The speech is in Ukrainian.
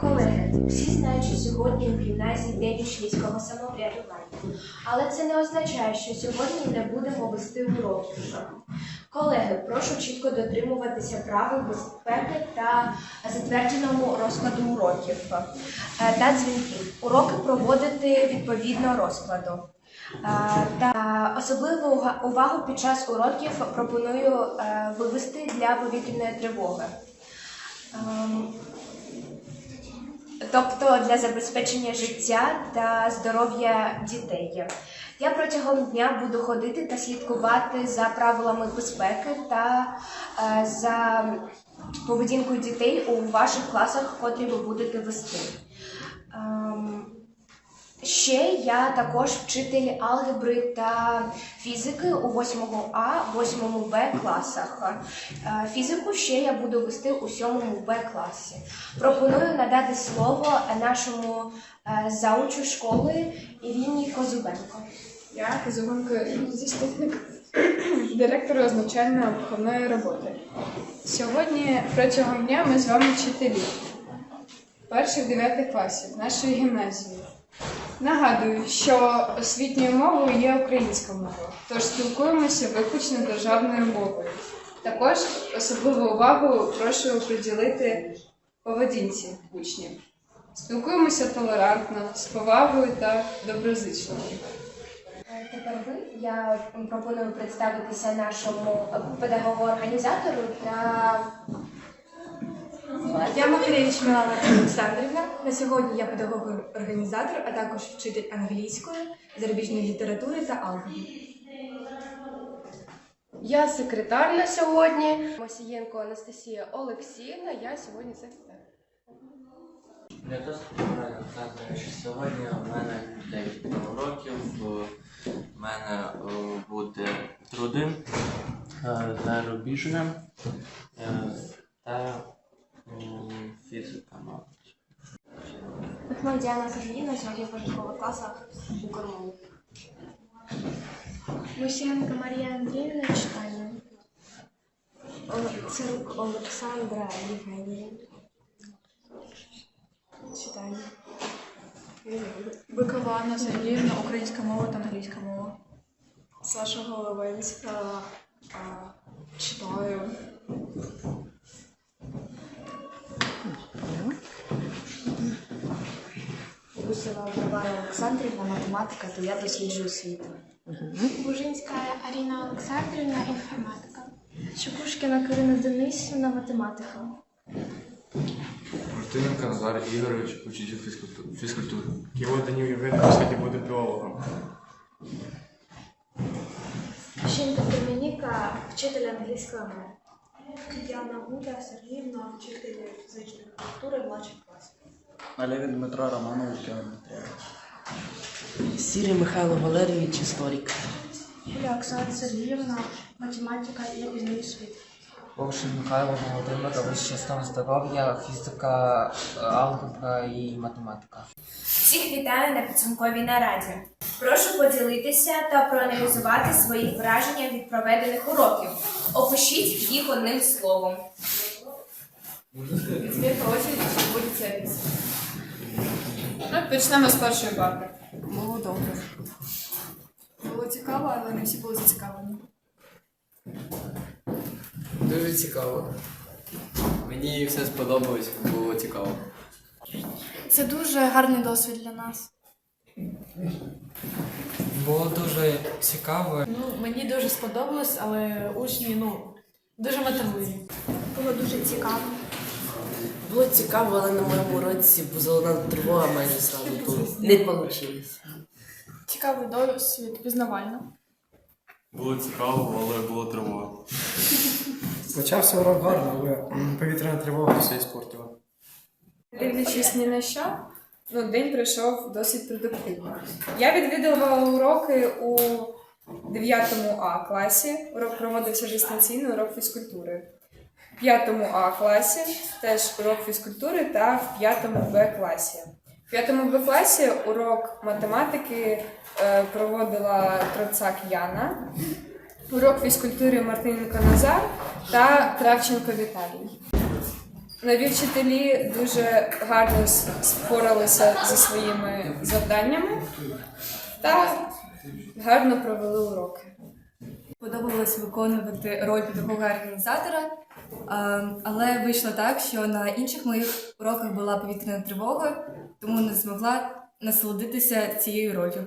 Колеги, всі знають, що сьогодні в гімназії день учнівського самоврядування. Але це не означає, що сьогодні не будемо вести уроків. Колеги, прошу чітко дотримуватися правил безпеки та затвердженому розкладу уроків е, та дзвінків. Уроки проводити відповідно розкладу. Е, Та особливу увагу під час уроків пропоную е, вивести для повітряної тривоги. Тобто для забезпечення життя та здоров'я дітей. Я протягом дня буду ходити та слідкувати за правилами безпеки та е, за поведінкою дітей у ваших класах, котрі ви будете вести. Ем, Ще я також вчитель алгебри та фізики у 8 А, 8 Б класах. Е, Фізику ще я буду вести у 7 Б класі. Пропоную надати слово нашому е, заучу школи Іріні Козубенко. Я Казуменко заступник директора з навчально-виховної роботи. Сьогодні протягом дня ми з вами вчителі перших дев'ятих класів нашої гімназії. Нагадую, що освітньою мовою є українська мова, тож спілкуємося виключно державною мовою. Також особливу увагу прошу приділити поведінці учнів. Спілкуємося толерантно, з повагою та доброзичливо. Тепер ви я пропоную представитися нашому педагогу-організатору та Я Макаревич Милана Олександрівна. На сьогодні я педагог-організатор, а також вчитель англійської, зарубіжної літератури та алгебри. Я секретар на сьогодні. Мосієнко Анастасія Олексіївна. Я сьогодні секретар. Я теж правильно казати, що сьогодні у мене 9 уроків. У мене е, буде труди е, Сергіївна сьогодні в початкових класах у Кормові. Мусієнко Марія Андріївна читання. Царук Олександра Євгенівна. Читання. Бикова Анна Сергіївна, українська мова та англійська мова. Саша Головинська читаю. Гусева Варвара Олександрівна, математика, то я досліджую світ. Бужинська Аріна Олександрівна, інформатика. Шипушкіна Карина Денисівна, математика. Мартиненко Назар Ігорович, учитель фізкульту- фізкультури. Ківо Данів Євгенович сьогодні буде біологом. Шинка Домініка, вчитель англійської мови. Діана Гуля Сергіївна, вчитель фізичної культури младших класів. Олег Дмитро Романович Геометрія. Сірий Михайло Валерійович, історик. Юлія Оксана Сергіївна, математика і пізній світ. Вовшин Михайло Володимирович, стан здоров'я, фізика, алгебра і математика. Всіх вітаю на підсумковій нараді. Прошу поділитися та проаналізувати свої враження від проведених уроків. Опишіть їх одним словом. Відмірка очередь буде сервіс. Ну, почнемо з першої пари. Було добре. Було цікаво, але не всі були зацікавлені. Дуже цікаво. Мені все сподобалось, було цікаво. Це дуже гарний досвід для нас. Було дуже цікаво. Ну, мені дуже сподобалось, але учні, ну, дуже мотивують. Було дуже цікаво. Було цікаво, але на моєму уроці зелена тривога майже зразу було. Не вийшло. Цікавий досвід, пізнавально. Було цікаво, але було тривога. Почався урок гарно, але повітряна тривога все іспортила. Дивлячись ні на що, ну, день пройшов досить продуктивно. Я відвідувала уроки у 9 А класі. Урок проводився дистанційно, урок фізкультури. В 5 А класі теж урок фізкультури та в 5 Б класі. В 5 Б класі урок математики е, проводила Троцак Яна, урок фізкультури Мартиненко Назар та Кравченко Віталій. Нові вчителі дуже гарно споралися зі своїми завданнями та гарно провели уроки. Подобалось виконувати роль педагога-організатора, але вийшло так, що на інших моїх уроках була повітряна тривога, тому не змогла насолодитися цією ролью.